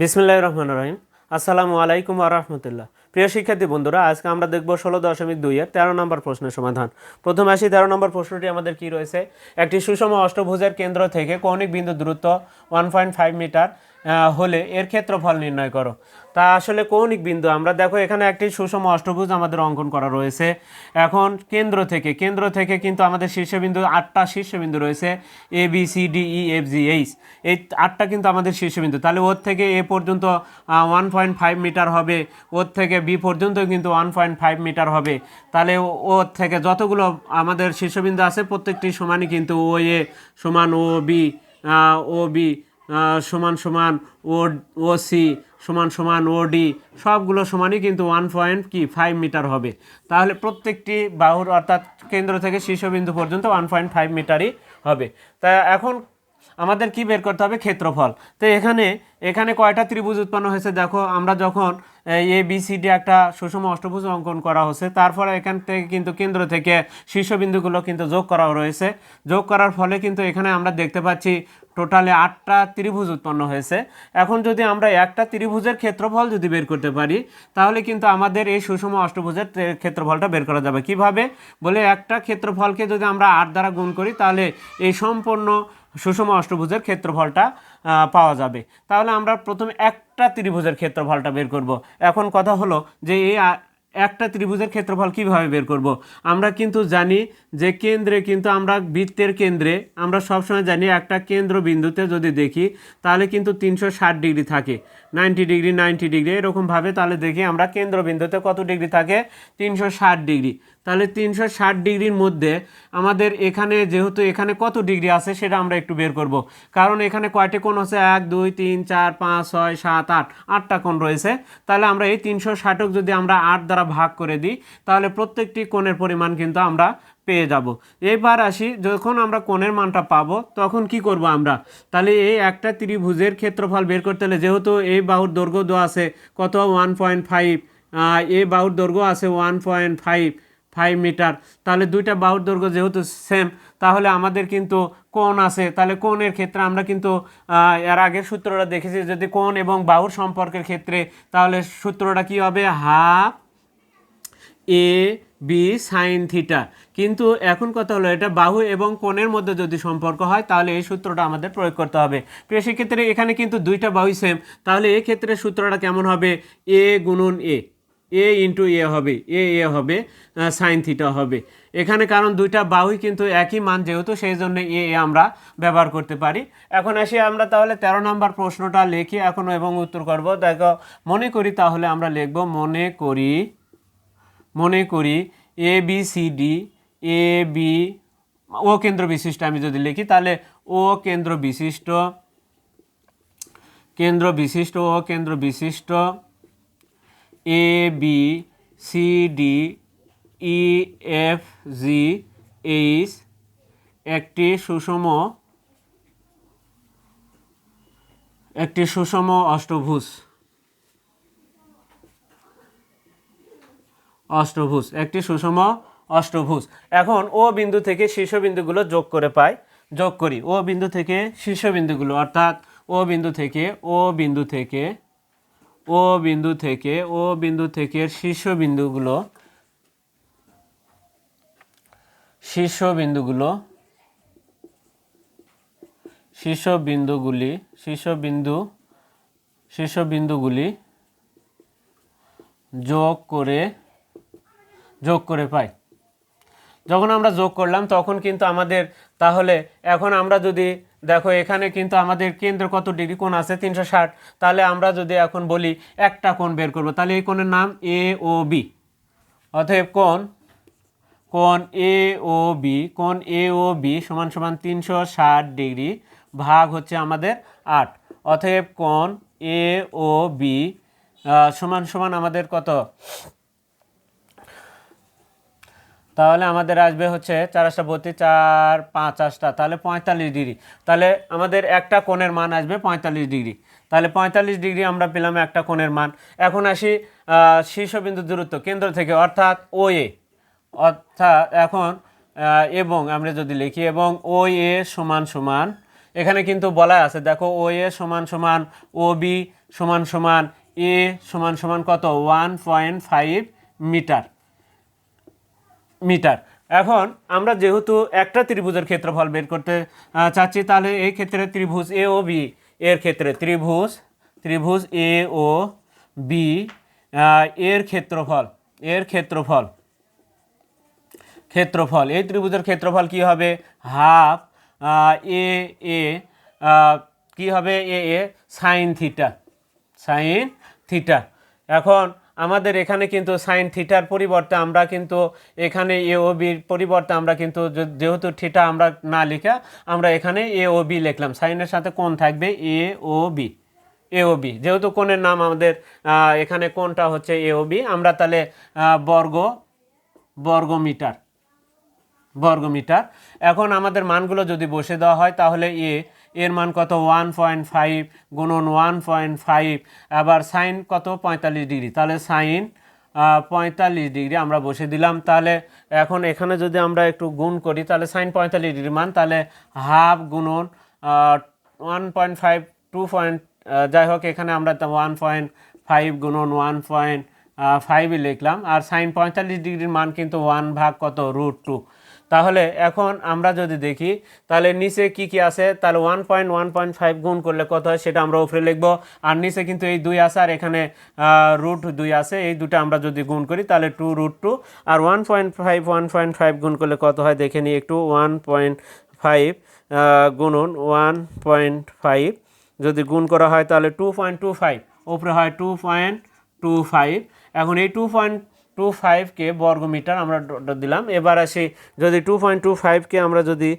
বিসমিল্লাহ রহমান রহিম। আসসালামু আলাইকুম আরহামতুল্লাহ প্রিয় শিক্ষার্থী বন্ধুরা, আজকে আমরা দেখব ষোলো দশমিক দুই এর তেরো নম্বর প্রশ্নের সমাধান। প্রথম আসি, তেরো নম্বর প্রশ্নটি আমাদের কি রয়েছে? একটি সুষম অষ্টভুজের কেন্দ্র থেকে কৌণিক বিন্দু দূরত্ব ওয়ান পয়েন্ট ফাইভ মিটার হলে এর ক্ষেত্রফল নির্ণয় করো। তা আসলে কৌণিক বিন্দু? আমরা দেখো এখানে একটি সুষম অষ্টভুজ আমাদের অঙ্কন করা রয়েছে। এখন কেন্দ্র থেকে কেন্দ্র থেকে কিন্তু আমাদের শীর্ষবিন্দু আটটা শীর্ষবিন্দু রয়েছে A B C D E F G H এই আটটা কিন্তু আমাদের শীর্ষবিন্দু। তাহলে ওর থেকে এ পর্যন্ত ওয়ান পয়েন্ট ফাইভ মিটার হবে। ওর থেকে বি পর্যন্ত কিন্তু ওয়ান পয়েন্ট ফাইভ মিটার হবে। তাহলে ওর থেকে যতগুলো আমাদের শীর্ষবিন্দু আছে, প্রত্যেকটি সমানই কিন্তু ও এ সমান ও বি ও বি সমান সমান ও ও সি সমান সমান ও ডি সবগুলো সমানই কিন্তু ওয়ান পয়েন্ট কি ফাইভ মিটার হবে। তাহলে প্রত্যেকটি বাহুর অর্থাৎ কেন্দ্র থেকে শীর্ষবিন্দু পর্যন্ত ওয়ান পয়েন্ট ফাইভ মিটারই হবে। তা এখন আমাদের কি বের করতে হবে? ক্ষেত্রফল। তো এখানে এখানে কয়টা ত্রিভুজ উৎপন্ন হয়েছে? দেখো, আমরা যখন এ বি সি ডি একটা সুষম অষ্টভুজ অঙ্কন করা হচ্ছে, তারপরে এখান থেকে কিন্তু কেন্দ্র থেকে শীর্ষবিন্দুগুলো কিন্তু যোগ করা রয়েছে। যোগ করার ফলে কিন্তু এখানে আমরা দেখতে পাচ্ছি টোটালে আটটা ত্রিভুজ উৎপন্ন হয়েছে। এখন যদি আমরা একটা ত্রিভুজের ক্ষেত্রফল যদি বের করতে পারি, তাহলে কিন্তু আমাদের এই সুষম অষ্টভুজের ক্ষেত্রফলটা বের করা যাবে। কীভাবে? বলে একটা ক্ষেত্রফলকে যদি আমরা আট দ্বারা গুণ করি, তাহলে এই সম্পূর্ণ সুষম অষ্টভুজের ক্ষেত্রফলটা পাওয়া যাবে। তাহলে আমরা প্রথমে একটা ত্রিভুজের ক্ষেত্রফলটা বের করব। এখন কথা হলো যে এই একটা ত্রিভুজের ক্ষেত্রফল কীভাবে বের করব? আমরা কিন্তু জানি যে কেন্দ্রে কিন্তু আমরা বৃত্তের কেন্দ্রে আমরা সবসময় জানি একটা কেন্দ্র বিন্দুতে যদি দেখি, তাহলে কিন্তু তিনশো ষাট ডিগ্রি থাকে। নাইনটি ডিগ্রি নাইনটি ডিগ্রি, এরকমভাবে তাহলে দেখি আমরা কেন্দ্র বিন্দুতে কত ডিগ্রি থাকে? তিনশো ষাট ডিগ্রি। তাহলে তিনশো ষাট ডিগ্রির মধ্যে আমাদের এখানে যেহেতু এখানে কত ডিগ্রি আছে সেটা আমরা একটু বের করব। কারণ এখানে কয়টি কোণ আছে? এক, দুই, তিন, চার, পাঁচ, ছয়, সাত, আট। আটটা কোণ রয়েছে। তাহলে আমরা এই তিনশো ষাটক যদি আমরা আট দ্বারা ভাগ করে দিই, তাহলে প্রত্যেকটি কোণের পরিমাণ কিন্তু আমরা পেয়ে যাব। এবার আসি, যখন আমরা কোণের মানটা পাবো, তখন কি করব আমরা? তাহলে এই একটা ত্রিভুজের ক্ষেত্রফল বের করতে হলে যেহেতু এই বাহুর দৈর্ঘ্য দেওয়া আছে কত? One point five. এই বাহুর দৈর্ঘ্য আছে one point five. Five metre তাহলে দুইটা বাহুর দৈর্ঘ্য যেহেতু সেম তাহলে আমাদের কিন্তু কোণ আছে। তাহলে কোণের ক্ষেত্রে আমরা কিন্তু এর আগের সূত্রটা দেখেছি যদি কোণ এবং বাহুর সম্পর্কের ক্ষেত্রে, তাহলে সূত্রটা কি হবে? Half A B sine theta কিন্তু এখন কথা হলো, এটা বাহু এবং কোণের মধ্যে যদি সম্পর্ক হয়, তাহলে এই সূত্রটা আমাদের প্রয়োগ করতে হবে। প্রিয় সেক্ষেত্রে এখানে কিন্তু দুইটা বাহুই সেম তাহলে এই ক্ষেত্রে সূত্রটা কেমন হবে? এ গুণন এ এ ইন্টু এ হবে এ এ হবে সাইন থিটা হবে। এখানে কারণ দুইটা বাহুই কিন্তু একই মান যেহেতু, সেই জন্য এ এ আমরা ব্যবহার করতে পারি। এখন আসি আমরা তাহলে তেরো নম্বর প্রশ্নটা লিখি এখন এবং উত্তর করব। দেখো, মনে করি তাহলে আমরা লিখব, মনে করি মনে করি A B C D A B O কেন্দ্র বিশিষ্ট আমি যদি লিখি, তাহলে ও কেন্দ্র বিশিষ্ট কেন্দ্র বিশিষ্ট ও কেন্দ্র বিশিষ্ট A B C D E F G H একটি সুষম একটি সুষম অষ্টভুজ। অষ্টভুজ, একটি সুষম অষ্টভুজ। এখন ও বিন্দু থেকে শীর্ষবিন্দুগুলো যোগ করে পাই, যোগ করি। ও বিন্দু থেকে শীর্ষবিন্দুগুলো অর্থাৎ ও বিন্দু থেকে, ও বিন্দু থেকে ও বিন্দু থেকে, ও বিন্দু থেকে শীর্ষবিন্দুগুলো শীর্ষবিন্দুগুলো শীর্ষবিন্দুগুলি শীর্ষবিন্দু শীর্ষবিন্দুগুলি যোগ করে যোগ করে পাই। যখন আমরা যোগ করলাম, তখন কিন্তু আমাদের তাহলে, এখন আমরা যদি দেখো, এখানে কিন্তু আমাদের কেন্দ্র কত ডিগ্রি? কোণ আছে? তিনশো ষাট। তাহলে আমরা যদি এখন বলি একটা কোণ বের করব, তাহলে এই কোণের নাম এ ও বি অতএব কোণ কোণ এ ও বি কোণ এ ও বি সমান সমান তিনশো ষাট ডিগ্রি ভাগ হচ্ছে আমাদের আট। অতএব কোণ এ ও বি সমান সমান আমাদের কত? তাহলে আমাদের আসবে হচ্ছে চার আটটা বত্রিশ, চার, পাঁচ আটটা তাহলে পঁয়তাল্লিশ ডিগ্রি। তাহলে আমাদের একটা কোণের মান আসবে পঁয়তাল্লিশ ডিগ্রি। তাহলে পঁয়তাল্লিশ ডিগ্রি আমরা পেলাম একটা কোণের মান। এখন আসি শীর্ষবিন্দু দূরত্ব কেন্দ্র থেকে, অর্থাৎ ও এ অর্থাৎ এখন এবং আমরা যদি লিখি, এবং ও এ সমান সমান, এখানে কিন্তু বলা আছে, দেখো ও এ সমান সমান ও বি সমান সমান এ সমান সমান কত? One point five metre metre. এখন আমরা যেহেতু একটা ত্রিভুজের ক্ষেত্রফল বের করতে চাচ্ছি, তাহলে এই ক্ষেত্রে ত্রিভুজ এ ও বি এর ক্ষেত্রে ত্রিভুজ ত্রিভুজ এ ও বি এর ক্ষেত্রফল এর ক্ষেত্রফল ক্ষেত্রফল, এই ত্রিভুজের ক্ষেত্রফল কি হবে? হাফ এ এ কি হবে? A A sine theta sine theta এখন আমাদের এখানে কিন্তু সাইন থিটার পরিবর্তে আমরা কিন্তু এখানে এ ও বির পরিবর্তে আমরা কিন্তু যেহেতু থিটা আমরা না লিখা আমরা এখানে এ ও বি লিখলাম। সাইনের সাথে কোন থাকবে এ ও বি এ ও বি যেহেতু কোণের নাম আমাদের এখানে কোনটা হচ্ছে এ ও বি আমরা তাহলে বর্গ, বর্গমিটার বর্গমিটার। এখন আমাদের মানগুলো যদি বসে দেওয়া হয় তাহলে এ এর মান কত? ওয়ান পয়েন্ট ফাইভ গুণন ওয়ান পয়েন্ট ফাইভ আবার সাইন কত? পঁয়তাল্লিশ ডিগ্রি। তাহলে সাইন পঁয়তাল্লিশ ডিগ্রি আমরা বসে দিলাম। তাহলে এখন এখানে যদি আমরা একটু গুণ করি, তাহলে সাইন পঁয়তাল্লিশ ডিগ্রি মান, তাহলে হাফ গুণন one point five two point যাই হোক, এখানে আমরা ওয়ান পয়েন্ট ফাইভ গুণন ওয়ান পয়েন্ট ফাইভই লিখলাম। আর সাইন পঁয়তাল্লিশ ডিগ্রির মান কিন্তু ওয়ান ভাগ কত? রুট টু তাহলে এখন আমরা যদি দেখি, তাহলে নিচে কি কি আছে? তাহলে one point one point five গুণ করলে কত হয়? সেটা আমরা উপরে লিখব। আর নিচে কিন্তু এই দুই আছে, আর এখানে রুট দুই আছে। এই দুটো আমরা যদি গুণ করি, তাহলে টু রুট টু আর one point five one point five গুণ করলে কত হয়? দেখে নিই একটু। ওয়ান পয়েন্ট ফাইভ গুণন ওয়ান পয়েন্ট ফাইভ যদি গুণ করা হয়, তাহলে টু পয়েন্ট টু ফাইভ উপরে হয় টু পয়েন্ট টু ফাইভ এখন এই টু পয়েন্ট টু ফাইভকে বর্গমিটার আমরা দিলাম। এবার আসি, যদি টু পয়েন্ট টু ফাইভকে আমরা যদি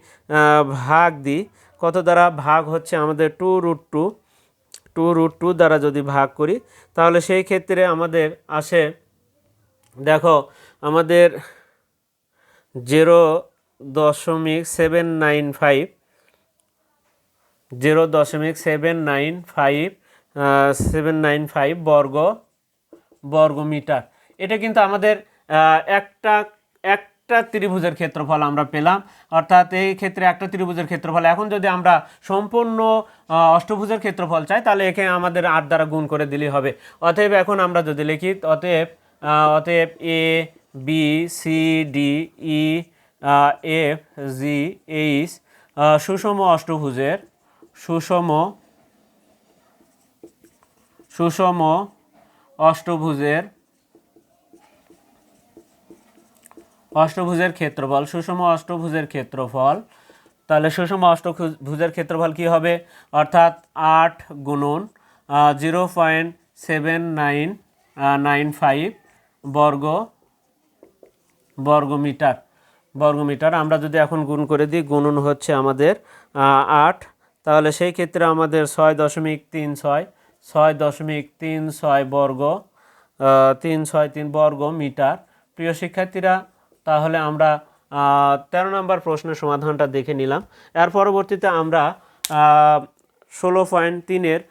ভাগ দিই, কত দ্বারা ভাগ হচ্ছে আমাদের two root two two root two দ্বারা যদি ভাগ করি, তাহলে সেই ক্ষেত্রে আমাদের আসে, দেখো, আমাদের জিরো দশমিক সেভেন নাইন ফাইভ জিরো দশমিক seven nine five seven nine five বর্গ, বর্গমিটার। এটা কিন্তু আমাদের একটা একটা ত্রিভুজের ক্ষেত্রফল আমরা পেলাম। অর্থাৎ এই ক্ষেত্রে একটা ত্রিভুজের ক্ষেত্রফল। এখন যদি আমরা সম্পূর্ণ অষ্টভুজের ক্ষেত্রফল চাই, তাহলে এখানে আমাদের আট দ্বারা গুণ করে দিলেই হবে। অতএব এখন আমরা যদি লিখি, অতএব অতএব A B C D E F G H সুষম অষ্টভুজের, সুষম সুষম অষ্টভুজের অষ্টভুজের ক্ষেত্রফল, সুষম অষ্টভুজের ক্ষেত্রফল। তাহলে সুষম অষ্টভুজের ক্ষেত্রফল কি হবে? অর্থাৎ আট গুণন zero point seven nine nine five বর্গ, বর্গমিটার। বর্গমিটার আমরা যদি এখন গুণ করে দিই, গুণন হচ্ছে আমাদের আট। তাহলে সেই ক্ষেত্রে আমাদের ছয় দশমিক তিন ছয় ছয় দশমিক তিন ছয় বর্গ তিন ছয় তিন বর্গ মিটার প্রিয় শিক্ষার্থীরা তাহলে আমরা তেরো নম্বর প্রশ্নের সমাধানটা দেখে নিলাম। এর পরবর্তীতে আমরা ষোলো পয়েন্ট তিনের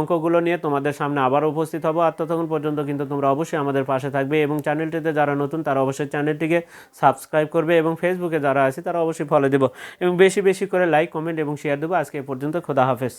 অঙ্কগুলো নিয়ে তোমাদের সামনে আবার উপস্থিত হব। আর ততক্ষণ পর্যন্ত কিন্তু তোমরা অবশ্যই আমাদের পাশে থাকবে এবং চ্যানেলটিতে যারা নতুন, তারা অবশ্যই চ্যানেলটিকে সাবস্ক্রাইব করবে এবং ফেসবুকে যারা আছে, তারা অবশ্যই ফলো দেবো। এবং বেশি বেশি করে লাইক কমেন্ট এবং শেয়ার দেবো। আজকে পর্যন্ত খোদা হাফেজ।